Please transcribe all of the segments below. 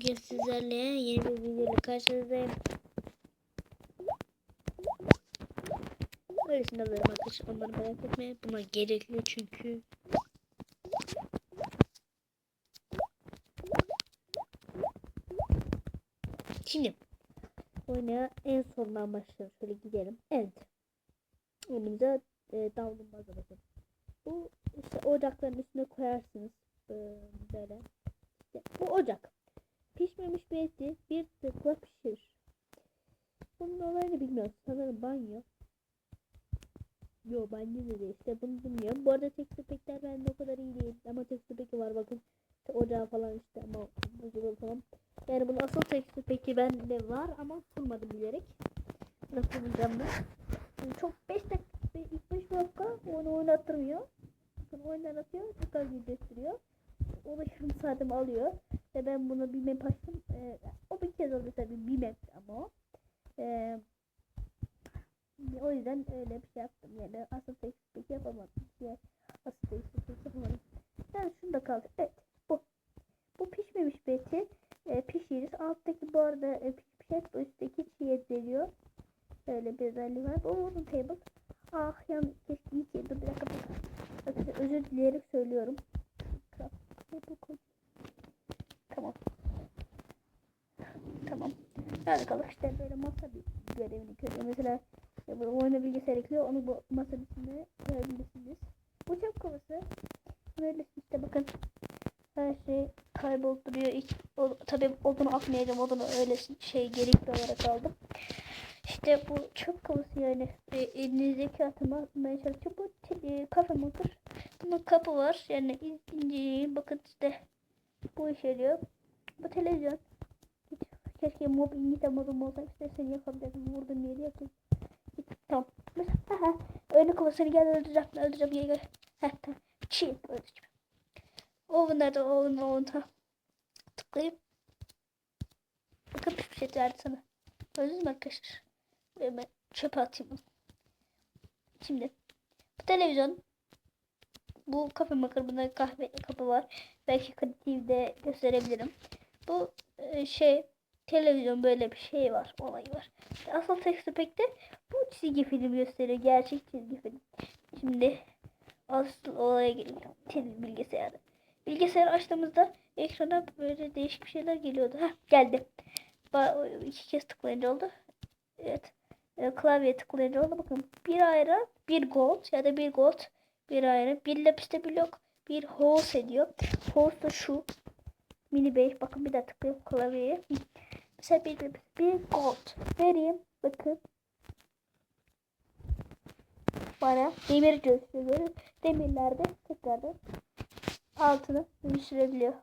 bugün sizlerle yeni bir videoyla karşınızdayım. Öylesine alırım arkadaşlar. Onları merak etme. Buna gerekli çünkü. Şimdi oynaya en sondan başlayalım. Şöyle gidelim. Evet. Önümüze e, davlumbazı bakın. Bu işte ocakların üstüne koyarsınız. Ee, Böyle. İşte bu ocak. Pişmemiş bir eti bir tıkla pişirir. Bunun olayını bilmiyorum. Sanırım banyo. Yo banyo da değil. İşte bunu bilmiyorum. Bu arada tekstür pekler bende o kadar iyi değil. Ama tekstür peki var bakın. Ocağı falan işte ama buzdolabı falan. Yani bunun asıl tekstür peki bende var ama kurmadım bilerek. Nasıl bulacağım ben? Yani çok 5 dakika, ilk 5 dakika onu oynattırmıyor. Sonra oyundan atıyor, tekrar yüzleştiriyor. O da yarım saatimi alıyor. Ve ben bunu bir map açtım. Ee, o bir kez oldu tabii bir map ama o. Ee, o yüzden öyle bir şey yaptım. Yani asıl tekstik yapamadım. Yani asıl tekstik yapamadım. Ben şunda kaldı. Evet bu. Bu pişmemiş bir eti e, pişiririz. Alttaki bu arada e, pişmiş et. Üstteki çiğ et veriyor. Öyle bir özelliği var. Bu wooden table. Ah yan keşke iyi ki. Dur bir dakika. bir dakika. Bakın özür dileyerek söylüyorum. Table koy. Tamam. Tamam. Kalır işte böyle masa bir görevini görüyor. Mesela ya bu oyuna bilgisayar ekliyor. Onu bu masa üstüne koyabilirsiniz. Bu çöp kovası. Böyle işte bakın. Her şey kayboldu duruyor. İlk, o, tabii odunu atmayacağım. Odunu öyle şey gerekli olarak aldım. İşte bu çöp kovası yani e, elinizdeki atımı atmaya çalışıyor. Bu e, kafe motor. Bunun kapı var. Yani inceleyin. Bakın işte bu işe yarıyor. Bu televizyon. Keşke mob İngilizce modum olsa istersen yapabilirdim. Vurdum yeri yapayım. Tamam. Mesela önü kovasını gel öldüreceğim. Öldüreceğim gel gel. Heh tamam. Çiğ öldüreceğim. Oven'da oven oven'da tıklayıp bakın bir şey verdi sana. Gördünüz arkadaşlar? Ve ben çöpe atayım. Şimdi bu televizyon bu kafe makır bunda kahve kapı var. Belki kreatifde gösterebilirim. Bu e, şey televizyon böyle bir şey var. Olay var. Asıl tekstü pek de bu çizgi film gösteriyor. Gerçek çizgi film. Şimdi asıl olaya. Tel bilgisayarı. Bilgisayarı açtığımızda ekrana böyle değişik bir şeyler geliyordu. Heh, geldi. Ba iki kez tıklayınca oldu. Evet. E, klavyeye tıklayınca oldu. Bakın bir ayrı bir gold ya da bir gold bir ayrı. Bir lapiste blok bir host ediyor. Host da şu. Mini bey. Bakın bir daha tıklayıp klavyeye. Bir, bir gold vereyim. Bakın. Bana demir gösteriyor. Demirlerde tekrardan altını dönüştürebiliyor.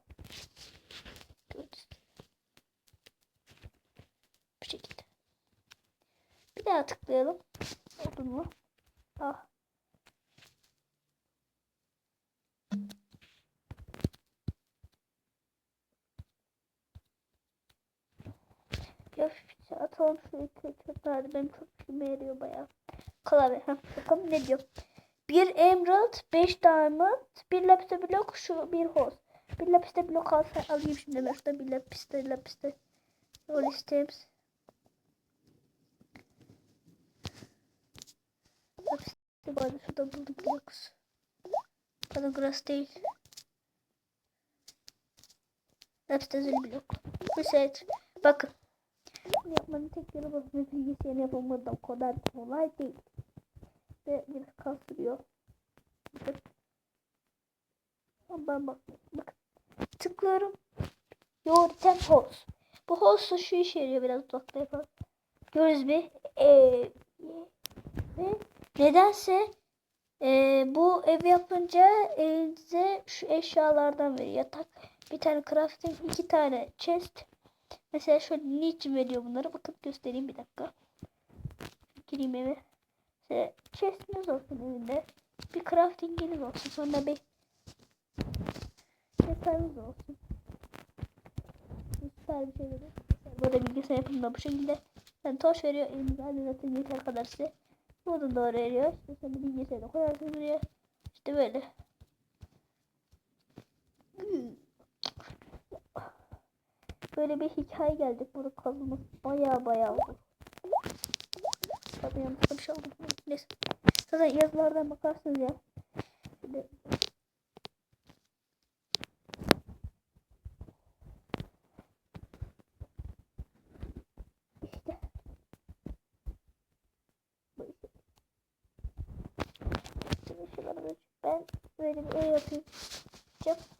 Bu şekilde. Bir daha tıklayalım. Oldu mu? Ah. Ya atalım şu iki çöplerde benim çok işime yarıyor bayağı. Klavye. Heh, bakalım ne diyor. Bir emerald, 5 diamond, bir lapiste blok, şu bir host. Bir lapiste blok alsa alayım şimdi şurada bir lapiste lapiste. Roll steps. Lapiste arada şurada buldum blocks. Bana grass değil. Lapiste zil blok. Reset. Bakın. Bunu yapmanın tek yolu bu. Bilgisayarı yapamadan o kadar kolay değil ve biraz kastırıyor. Bakın. Ben bak, bak. Tıklıyorum. Yoğurten host. Bu host şu işe yarıyor biraz uzakta yapalım. Görürüz bir. Ee, ve nedense e, bu ev yapınca elinize şu eşyalardan veriyor. Yatak, bir tane crafting, iki tane chest. Mesela şöyle niçin veriyor bunları? Bakın göstereyim bir dakika. Gireyim eve. İşte chest'iniz olsun evinde. Bir crafting'iniz olsun. Sonra bir yatağınız olsun. Süper bir şey verir. Böyle bilgisayar yapımında bu şekilde. Yani toş veriyor. Elinize hadi zaten yeter kadar size. Bunu doğru veriyor. İşte sen de bilgisayarda koyarsın buraya. İşte böyle. Böyle bir hikaye geldik. Burada kazılması baya baya zor. Tabii yanlışlıkla bir şey oldu. Neyse. Zaten yazılardan bakarsınız ya. Şimdi İşte. Ben böyle bir ev yapayım. Cep.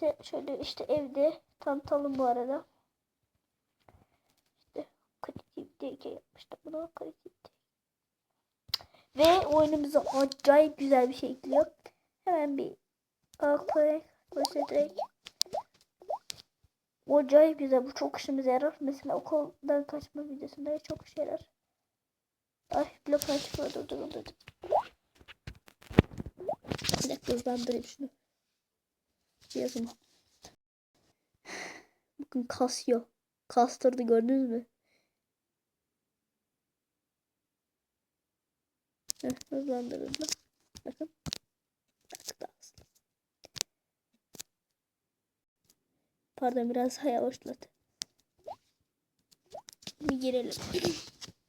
İşte şöyle işte evde tanıtalım bu arada. İşte kreatif diye yapmıştım bunu kreatif Ve oyunumuza acayip güzel bir şey ekliyor. Hemen bir direkt. O acayip güzel. Bu çok işimize yarar. Mesela okuldan kaçma videosunda çok işe yarar. Ay bloklar çıkıyor. Dur dur dur. Bir dakika hızlandırayım şunu. Yazım. Bakın kasıyor. Kastırdı gördünüz mü? Heh, hızlandırıldı. Bakın. Artık daha hızlı. Pardon biraz daha yavaşladı. Bir girelim.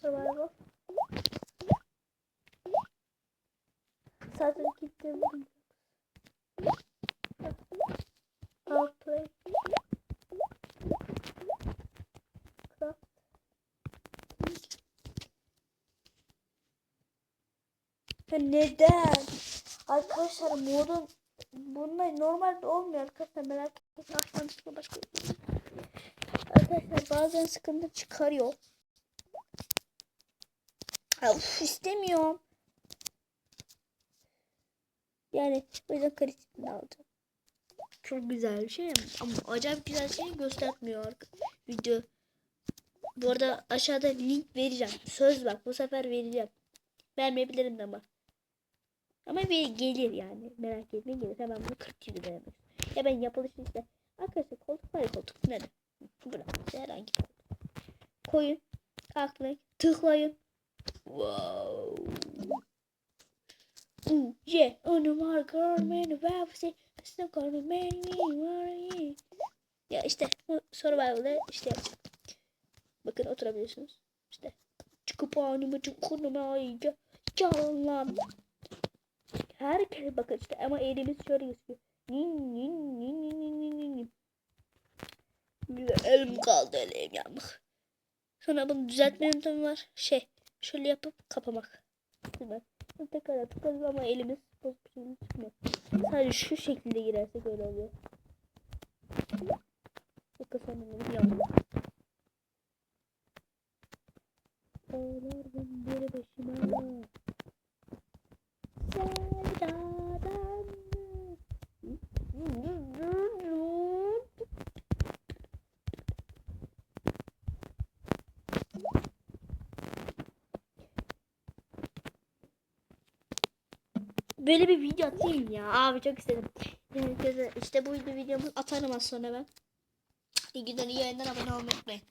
Survival. Zaten kilitledim. Outplay. Craft. Ya neden? Arkadaşlar modun bununla normalde olmuyor arkadaşlar merak etmeyin. Başka şey. Arkadaşlar bazen sıkıntı çıkarıyor. Uf, istemiyorum. Yani o yüzden kalitesini aldım. Çok güzel bir şey ama acayip güzel şey göstermiyor video. Bu arada aşağıda link vereceğim. Söz bak bu sefer vereceğim. Vermeyebilirim ama. Ama bir gelir yani. Merak etmeyin gelir. Hemen bunu 40 gibi denemek. Ya ben yapılışı işte. Arkadaşlar koltuk var ya koltuk. Nerede? İşte herhangi bir koltuk. Koyun. Kalklayın. Tıklayın. Wow. Ooh, yeah, onu var görmeni vafsi. Aslında görmeni var Ya işte bu survival'da işte bakın oturabiliyorsunuz. İşte çıkıp anımı çıkınıma ayıca canlan. Herkes bakın işte ama elimiz şöyle gözüküyor. Nin nin nin nin nin nin nin elim kaldı elim yandık. Sonra bunu düzeltme yöntemi var. Şey şöyle yapıp kapamak. Bunu tekrar tıkladım ama elimiz bir şekilde çıkmıyor. Sadece şu şekilde girersek öyle oluyor. Bakın sonra elim yandı. Ağlardım bir başıma. Sevdadan Böyle bir video atayım ya. Abi çok istedim. İşte bu videomu atarım az sonra ben. İyi günler, iyi yayınlar, abone olmayı unutmayın.